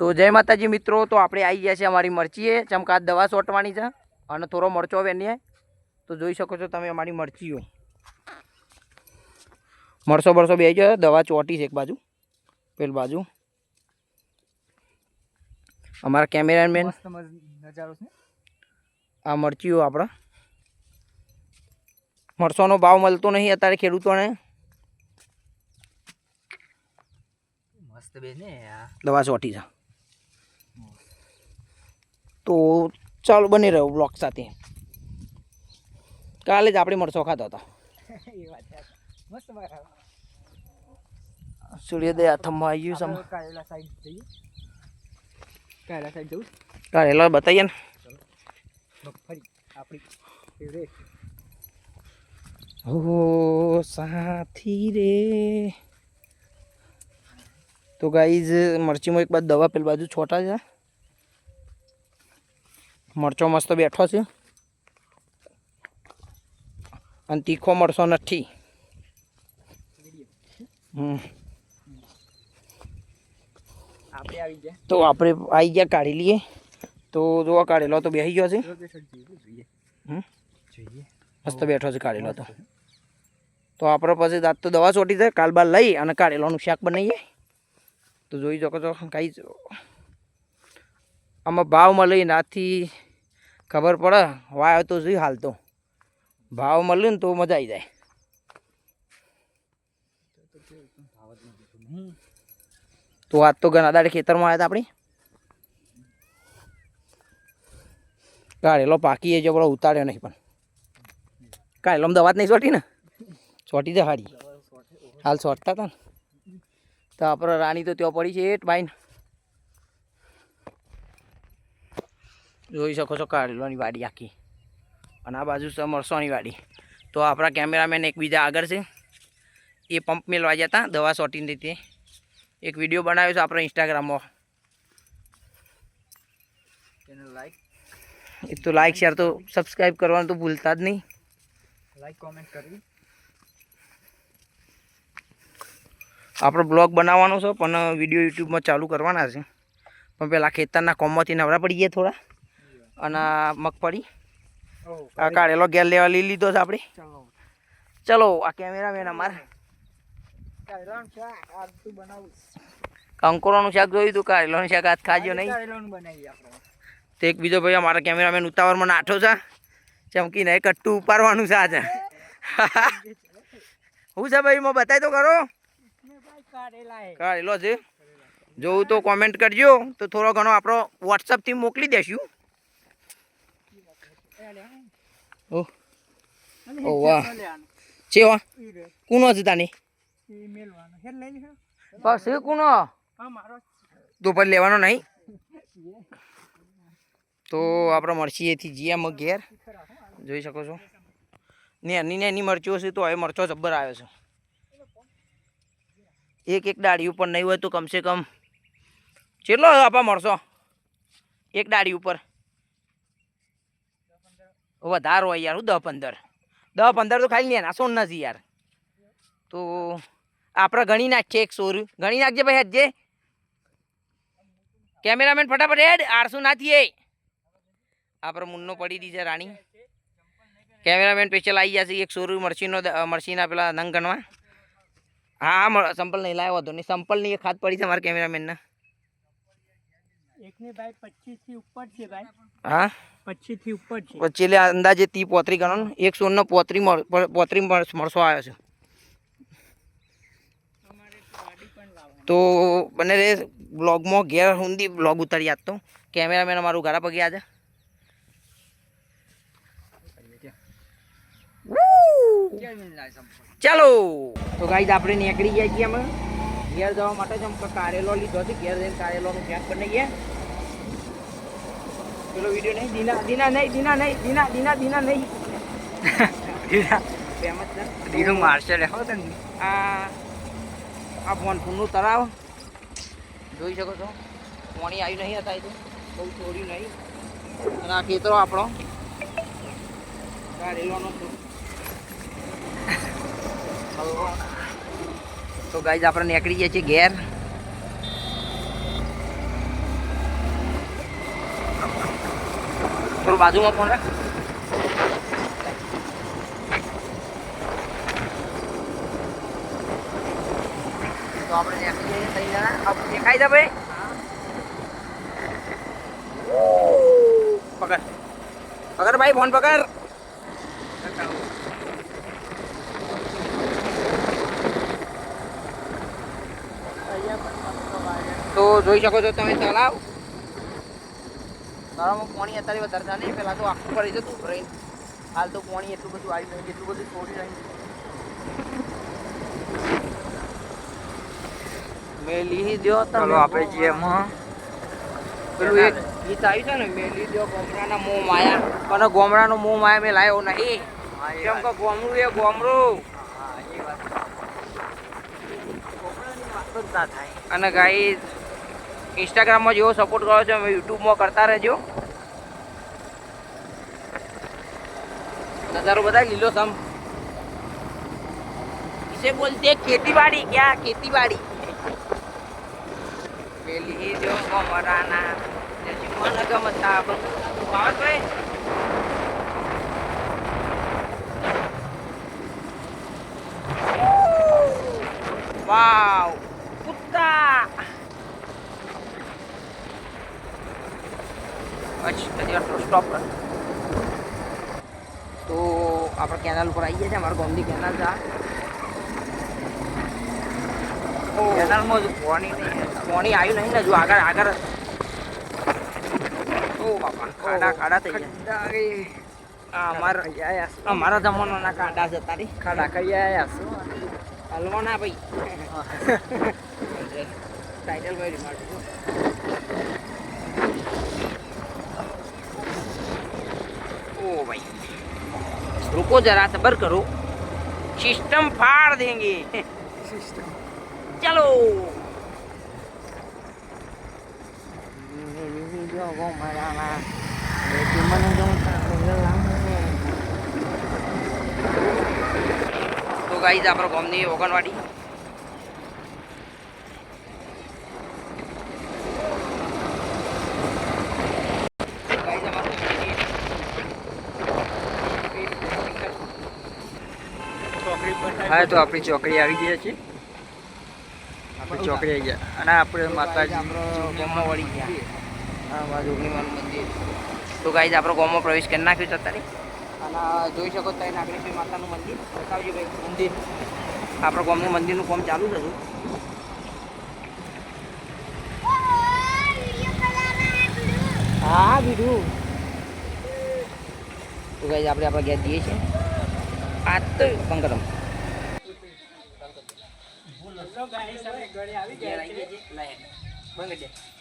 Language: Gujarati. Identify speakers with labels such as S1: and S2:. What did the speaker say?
S1: તો જય માતાજી મિત્રો તો આપણે આવી ગયા છે અમારી મરચીએ. ચમકાત દવા સોટવાની છે અને થોડો મરચો વેનીએ તો જોઈ શકો છો તમે અમારી મરચીઓ. મરસો બરસો બે ગયો દવા ચોટી છે એક બાજુ પેલ બાજુ. અમારા કેમેરામેન
S2: નજારો છે.
S1: આ મરચીઓ આપણા મરસોનો ભાવ મળતો નહીં અત્યારે ખેડૂતોને. દવા ચોટી છે. તો ચાલો બની રહ્યો બ્લોક સાથે. કાલે જ આપણે મરચો ખાતા હતા. સૂર્યોદય હાથમાં આવી ગયું
S2: કારેલા સાઈડ
S1: બતાવીએ ને.
S2: આપણી
S1: ઓ સાથી રે. તો ગાઈઝ મરચીમાં એક બાદ દવા પેલી બાજુ છોટા છે મરચો મસ્ત બેઠો છે. અને તીખો મરચો નથી. હમ.
S2: આપણે આવી ગયા.
S1: તો આપણે આવી ગયા કાઢી લઈએ. તો જોવા કાઢેલો તો બેસી ગયો છે? મસ્ત બેઠો છે કાઢેલો તો. તો આપણે પછી દાંત તો દવા ચોટી જાય કાલ બાર લઈ અને કાઢેલાનું શાક બનાવીએ. તો જોઈ શકો છો કાંઈ આમાં ભાવ લઈને નાથી ખબર પડે, વાયો તો જોઈ હાલ તો ભાવ મળ્યો ને તો મજા આવી જાય. તો આજ તો ઘણા દાડે ખેતરમાં આવ્યા હતા આપણે. કાઢેલો પાકી એ જબરો ઉતાર્યો નહીં પણ. કાઢેલો દવા જ નહીં ચોટી ને? ચોટી છે હારી હાલ ચોટતા હતા ને. તો આપણે રાણી તો ત્યાં પડી છે એટ બાઈને. જોઈ શકો છો કાઢેલોની વાડી આખી. અને આ બાજુ છે મરસોની વાડી. તો આપણા કેમેરામેન એકબીજા આગળ છે. એ પંપ મેળવા ગયા હતા દવા ચોટીને રીતે એક વીડિયો બનાવ્યો છે આપણા ઇન્સ્ટાગ્રામમાં
S2: લાઈક
S1: એક તો લાઈક શેર તો સબસ્ક્રાઈબ કરવાનું તો ભૂલતા જ નહીં.
S2: લાઈક કોમેન્ટ કરવી.
S1: આપણો બ્લોગ બનાવવાનો છે પણ વીડિયો યુટ્યુબમાં ચાલુ કરવાના છે. પણ પેલા ખેતરના કોમમાંથી નવરા પડી ગયા થોડા. અને મગફળી. આ કાઢેલો ગેર લેવા લઈ લીધો છે આપણે.
S2: ચાલો.
S1: ચલો આ કેમેરામેન
S2: મેન અમારા.
S1: કંકોરોનું શાક જોયું હતું કાઢેલોનું શાક હાથ ખાજો નહીં.
S2: કારેલાનું
S1: તો એક બીજો ભાઈ અમારા કેમેરામેન ઉતાવળમાં નાઠો છે. ચમકીને એ કટ્ટું ઉપાડવાનું છે આજે. હું છે ભાઈ મેં બતાવી તો કરો
S2: કારેલા
S1: છે. જોવું તો કોમેન્ટ કરજો. તો થોડો ઘણો આપણો વોટ્સઅપથી મોકલી દેશું. ઓહ. ઓ વાહ. છે વા કુનો છે તાની? બસ એ કુનો. તો પણ લેવાનો નહીં. તો આપણે મરચી એથી મગ ઘેર. જોઈ શકો છો. ને એની ને એની મરચીઓ છે તો હવે મરચો જબ્બર આવ્યો છે. એક એક ડાળી ઉપર નહીં હોય તો કમસે કમ. કેટલો આપા મળશો? એક ડાળી ઉપર. વધારે હોય યાર હું દસ પંદર. દસ પંદર તો ખાલી એના સોન નથી યાર. તો આપણે ગણી નાખીએ એક સોર ગણી નાખજે ભાઈ હજે. કેમેરામેન ફટાફટ હેડ આરસુ નાથી એ. આપણે મુન્નો પડી દીધે રાણી. કેમેરામેન સ્પેશિયલ આવી જશે એક સોર મરસીનો દ- મરસીના પેલા નંગ ગણવા. હા હા સંપલ નહીં લાવ્યો હતો નહીં સંપલની એક હાથ પડી છે મારા કેમેરામેનના.
S2: એકની ભાઈ પચીસથી ઉપર છે ભાઈ.
S1: હા?
S2: ઉપર છે.
S1: પછી એટલે અંદાજે તી પોત્રી ગણો એક સોનનો પોતરી પોત્રી મળશો આવ્યો છે. તો બને રે બ્લોગમાં ઘેર હુંદી બ્લોગ ઉતારી આજ તો. કેમેરામેન અમારું ઘરા પગે આજે. ચાલો. તો ગાઈઝ આપણે નીકળી ગયા છીએ અમે. ઘેર જવા માટે જ અમે કારેલો લીધો છે. ઘેર જઈને કારેલોનું શાક બનાવીએ. પેલો વીડિયો નહીં દીના દીના નહીં દીના નહીં દીના દીના દીના નહીં. ફેમસ છે
S2: દીનું મારશે લે હો તને?
S1: આ આ ફોનફૂનનું તળાવ જોઈ શકો છો. પાણી આવ્યું નહીં હતા તો. બહુ છોડ્યું નહીં. અને આ ખેતરો આપણો. કારેલોનો તો ગાઈઝ આપણે નીકળી ગયા છીએ ઘેર. થોડું બાજુમાં ફોન રાખ. તો આપણે જઈએ ત્રણ જણા આપણે ભાઈ? પકડ. પકડ ભાઈ તો જોઈ શકો છો તમે, તળાવ. તળાવમાં પાણી અત્યારે વધારતા નહીં પહેલાં તો આખું પડી જતું રહી હાલ તો પાણી એટલું બધું આવી નહીં એટલું બધું છોડી રહ્યું મેલી દો
S2: ચાલો આપણે જઈએ
S1: પેલું એક ગીત આવ્યું છે ને મેલી દો ગોમડાના મોં માયા. અને ગોમડાનો મોં માયા મેં લાવ્યો નહીં. કેમ કે ગોમડું એ ગોમડું અને ગાઈ ઇન્સ્ટાગ્રામમાં જેવો સપોર્ટ કરો છો અમે યુટ્યુબમાં કરતા રહેજો નજારો બધા લીલો સમ इसे बोलते हैं खेती बाड़ी क्या खेती बाड़ी પેલી જો ગમરાના જેથી મન ગમતા ભાઈ વાવ અચ્છા સ્ટોપ કર તો આપણે કેનાલ ઉપર આવી ગયા છે અમારા ગામની કેનાલ છે.
S2: કેનાલમાં જ પાણી નહીં
S1: પાણી આવ્યું નહીં ને જો આગળ આગળ. ઓ બાપા ખાડા ખાડા થઈ ગયા. અમારા જમાનાના કાંડા છે તારી.
S2: ખાડા કરી આયા
S1: હલવાના ભાઈ. ટાઇટલ ભાઈ रुको जरा सबर करो सिस्टम फाड़ देंगे चलो તો ગાઈઝ આપણો ગામની ઓગણવાડી
S2: હા તો આપણી ચોકડી આવી ગયા છે આપણી ચોકડી આવી ગયા. અને આપણે માતાજી
S1: ગામમાં વળી ગયા. આ બાજુ મંદિર. તો ગાઈઝ આપણો ગામમાં પ્રવેશ કરી નાખ્યો છે અત્યારે. અને જોઈ શકો ત્યાં નાગરેશ્વરી માતાનું મંદિર. બતાવજો ભાઈ મંદિર. આપણા ગામનું મંદિરનું કામ ચાલુ હજુ. હા બીજું. તો ગાઈઝ આપણે આપણા ઘેર જઈએ છીએ. આ તો બંગરમ ઘેર આવી ગયા.